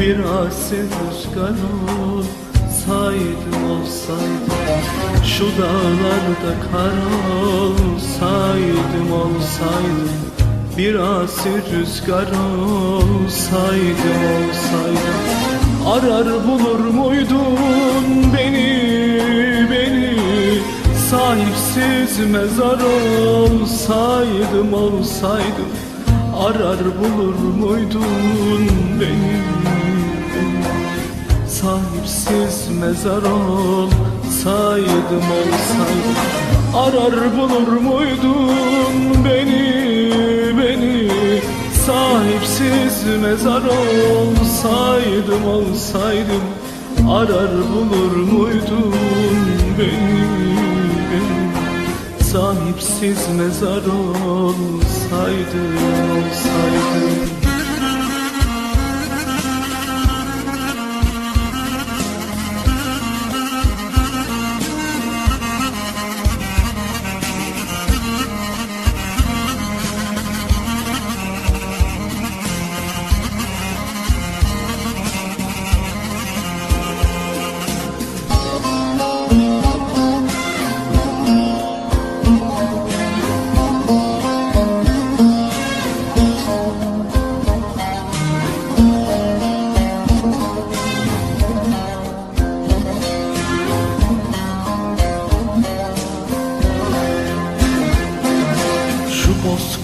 olsaydım Biraz rüzgar olsaydım olsaydım. Şu dağlarda kar olsaydım. Olsaydım Biraz rüzgar olsaydım olsaydım. Arar bulur muydun beni beni? Sahipsiz mezar olsaydım olsaydım. Arar bulur muydun beni Sahipsiz mezar olsaydım olsaydım Arar bulur muydun beni beni? Sahipsiz mezar olsaydım olsaydım Arar bulur muydun beni? Sahipsiz mezar olsaydım olsaydım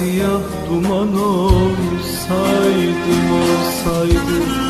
Simsiyah duman olsaydım olsaydım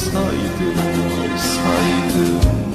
olsaydım olsaydım